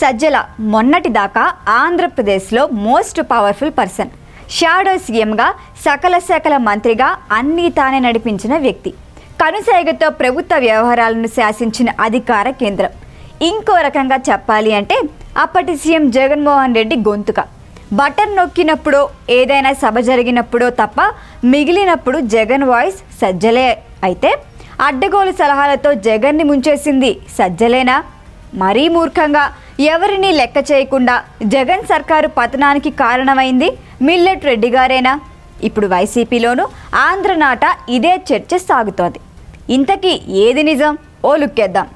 సజ్జల మొన్నటి దాకా ఆంధ్రప్రదేశ్లో మోస్ట్ పవర్ఫుల్ పర్సన్. షాడో సీఎంగా సకల శాఖల మంత్రిగా అన్నీ తానే నడిపించిన వ్యక్తి. కనుసైగతో ప్రభుత్వ వ్యవహారాలను శాసించిన అధికార కేంద్రం. ఇంకో రకంగా చెప్పాలి అంటే అప్పటి సీఎం జగన్మోహన్ రెడ్డి గొంతుక. బటన్ నొక్కినప్పుడో ఏదైనా సభ జరిగినప్పుడో తప్ప మిగిలినప్పుడు జగన్ వాయిస్ సజ్జలే అయితే అడ్డగోలు సలహాలతో జగన్ని ముంచేసింది సజ్జలేనా? మరీ మూర్ఖంగా ఎవరిని లెక్క చేయకుండా జగన్ సర్కారు పతనానికి కారణమైంది మిల్లెట్ రెడ్డి గారేనా? ఇప్పుడు వైసీపీలోనూ ఆంధ్రనాట ఇదే చర్చ సాగుతోంది. ఇంతకీ ఏది నిజం? ఓ లుక్కేద్దాం.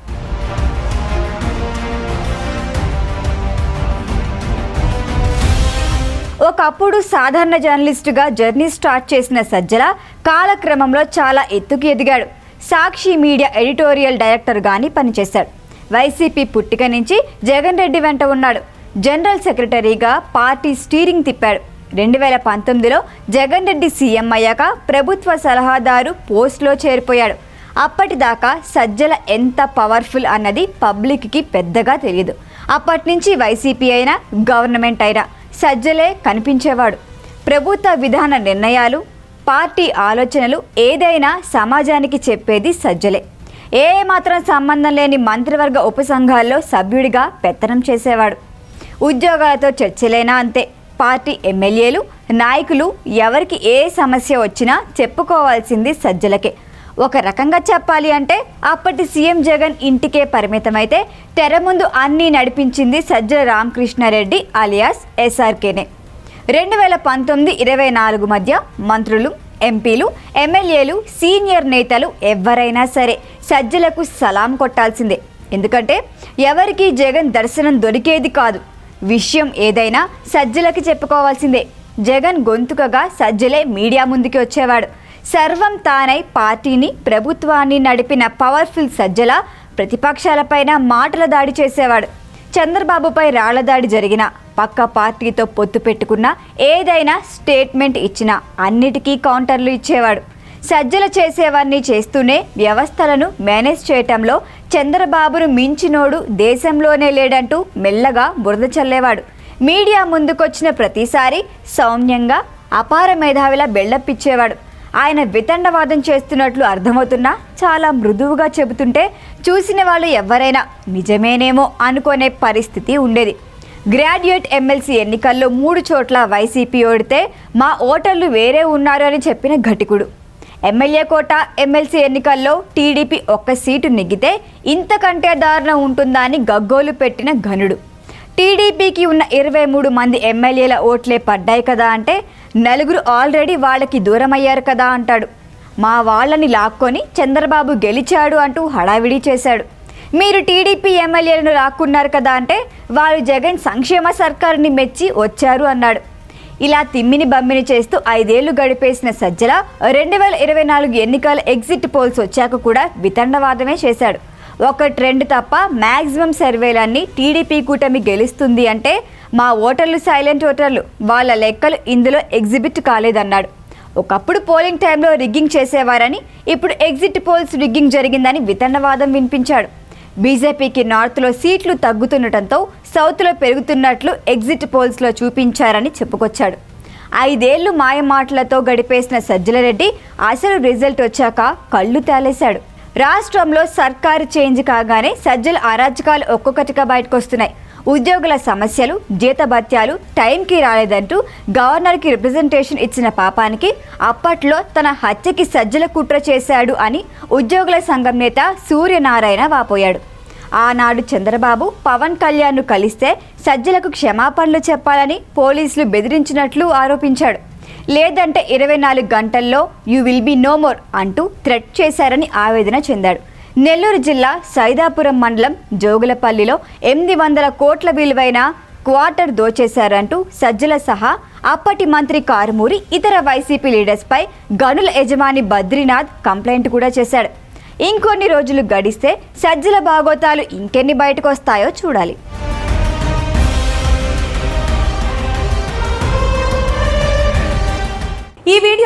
ఒకప్పుడు సాధారణ జర్నలిస్టుగా జర్నీ స్టార్ట్ చేసిన సజ్జల కాలక్రమంలో చాలా ఎత్తుకు ఎదిగాడు. సాక్షి మీడియా ఎడిటోరియల్ డైరెక్టర్గాని పనిచేశాడు. వైసీపీ పుట్టిక నుంచి జగన్ రెడ్డి వెంట ఉన్నాడు. జనరల్ సెక్రటరీగా పార్టీ స్టీరింగ్ తిప్పాడు. రెండు వేల పంతొమ్మిదిలో జగన్ రెడ్డి సీఎం అయ్యాక ప్రభుత్వ సలహాదారు పోస్ట్లో చేరిపోయాడు. అప్పటిదాకా సజ్జల ఎంత పవర్ఫుల్ అన్నది పబ్లిక్కి పెద్దగా తెలియదు అప్పటి నుంచి వైసీపీ అయినా గవర్నమెంట్ అయినా సజ్జలే కనిపించేవాడు. ప్రభుత్వ విధాన నిర్ణయాలు పార్టీ ఆలోచనలు ఏదైనా సమాజానికి చెప్పేది సజ్జలే. ఏ మాత్రం సంబంధం లేని మంత్రివర్గ ఉపసంఘాల్లో సభ్యుడిగా పెత్తనం చేసేవాడు. ఉద్యోగాలతో చర్చలైనా అంతే. పార్టీ ఎమ్మెల్యేలు నాయకులు ఎవరికి ఏ సమస్య వచ్చినా చెప్పుకోవాల్సింది సజ్జలకే. ఒక రకంగా చెప్పాలి అంటే అప్పటి సీఎం జగన్ ఇంటికే పరిమితమైతే తెర ముందు అన్నీ నడిపించింది సజ్జల రామకృష్ణారెడ్డి అలియాస్ ఎస్ఆర్కేనే. రెండు వేల పంతొమ్మిది ఇరవై నాలుగు మధ్య మంత్రులు ఎంపీలు ఎమ్మెల్యేలు సీనియర్ నేతలు ఎవరైనా సరే సజ్జలకు సలాం కొట్టాల్సిందే. ఎందుకంటే ఎవరికి జగన్ దర్శనం దొరికేది కాదు. విషయం ఏదైనా సజ్జలకి చెప్పుకోవాల్సిందే. జగన్ గొంతుకగా సజ్జలే మీడియా ముందుకి వచ్చేవాడు. సర్వం తానై పార్టీని ప్రభుత్వాన్ని నడిపిన పవర్ఫుల్ సజ్జల ప్రతిపక్షాలపైన మాటల దాడి చేసేవాడు. చంద్రబాబుపై రాళ్ళ దాడి జరిగిన పక్క పార్టీతో పొత్తు పెట్టుకున్న ఏదైనా స్టేట్మెంట్ ఇచ్చినా అన్నిటికీ కౌంటర్లు ఇచ్చేవాడు. సజ్జల చేసేవారిని చేస్తూనే వ్యవస్థలను మేనేజ్ చేయటంలో చంద్రబాబును మించినోడు దేశంలోనే లేడంటూ మెల్లగా బురద చల్లేవాడు. మీడియా ముందుకొచ్చిన ప్రతిసారి సౌమ్యంగా అపార మేధావిలా బెళ్ళప్పిచ్చేవాడు. ఆయన వితండవాదం చేస్తున్నట్లు అర్థమవుతున్నా చాలా మృదువుగా చెబుతుంటే చూసిన వాళ్ళు ఎవరైనా నిజమేనేమో అనుకునే పరిస్థితి ఉండేది. గ్రాడ్యుయేట్ ఎమ్మెల్సీ ఎన్నికల్లో మూడు చోట్ల వైసీపీ ఓడితే మా ఓటర్లు వేరే ఉన్నారు అని చెప్పిన ఘటికుడు. ఎమ్మెల్యే కోట ఎమ్మెల్సీ ఎన్నికల్లో టీడీపీ ఒక్క సీటు నెగ్గితే ఇంతకంటే దారుణం ఉంటుందా అని గగ్గోలు పెట్టిన ఘనుడు. టీడీపీకి ఉన్న ఇరవై మూడు మంది ఎమ్మెల్యేల ఓట్లే పడ్డాయి కదా అంటే నలుగురు ఆల్రెడీ వాళ్ళకి దూరం అయ్యారు కదా అంటాడు. మా వాళ్ళని లాక్కొని చంద్రబాబు గెలిచాడు అంటూ హడావిడి చేశాడు. మీరు టీడీపీ ఎమ్మెల్యేలను లాక్కున్నారు కదా అంటే వారు జగన్ సంక్షేమ సర్కారుని మెచ్చి వచ్చారు అన్నాడు. ఇలా తిమ్మిని బమ్మిని చేస్తూ ఐదేళ్ళు గడిపేసిన సజ్జల రెండు వేల ఇరవై నాలుగు ఎన్నికల ఎగ్జిట్ పోల్స్ వచ్చాక కూడా వితండవాదమే చేశాడు. ఒక ట్రెండ్ తప్ప మ్యాక్సిమం సర్వేలన్నీ టీడీపీ కూటమి గెలుస్తుంది అంటే మా ఓటర్లు సైలెంట్ ఓటర్లు వాళ్ళ లెక్కలు ఇందులో ఎగ్జిబిట్ కాలేదన్నాడు. ఒకప్పుడు పోలింగ్ టైంలో రిగ్గింగ్ చేసేవారని ఇప్పుడు ఎగ్జిట్ పోల్స్ రిగ్గింగ్ జరిగిందని వితండవాదం వినిపించాడు. బీజేపీకి నార్త్లో సీట్లు తగ్గుతుండటంతో సౌత్లో పెరుగుతున్నట్లు ఎగ్జిట్ పోల్స్లో చూపించారని చెప్పుకొచ్చాడు. ఐదేళ్ళు మాయమాటలతో గడిపేసిన సజ్జలరెడ్డి అసలు రిజల్ట్ వచ్చాక కళ్ళు తేలేశాడు. రాష్ట్రంలో సర్కారు చేంజ్ కాగానే సజ్జల అరాచకాలు ఒక్కొక్కటిగా బయటకొస్తున్నాయి. ఉద్యోగుల సమస్యలు జీతభత్యాలు టైంకి రాలేదంటూ గవర్నర్కి రిప్రజెంటేషన్ ఇచ్చిన పాపానికి అప్పట్లో తన హత్యకి సజ్జల కుట్ర చేశాడు అని ఉద్యోగుల సంఘం నేత సూర్యనారాయణ వాపోయాడు. ఆనాడు చంద్రబాబు పవన్ కళ్యాణ్ను కలిస్తే సజ్జలకు క్షమాపణలు చెప్పాలని పోలీసులు బెదిరించినట్లు ఆరోపించాడు. లేదంటే ఇరవై నాలుగు గంటల్లో you will be no more అంటూ థ్రెట్ చేశారని ఆవేదన చెందాడు. నెల్లూరు జిల్లా సైదాపురం మండలం జోగులపల్లిలో ఎనిమిది వందల కోట్ల విలువైన క్వార్టర్ దోచేశారంటూ సజ్జల సహా అప్పటి మంత్రి కారుమూరి ఇతర వైసీపీ లీడర్స్పై గనుల యజమాని బద్రీనాథ్ కంప్లైంట్ కూడా చేశాడు. ఇంకొన్ని రోజులు గడిస్తే సజ్జల భాగోతాలు ఇంకెన్ని బయటకు వస్తాయో చూడాలి.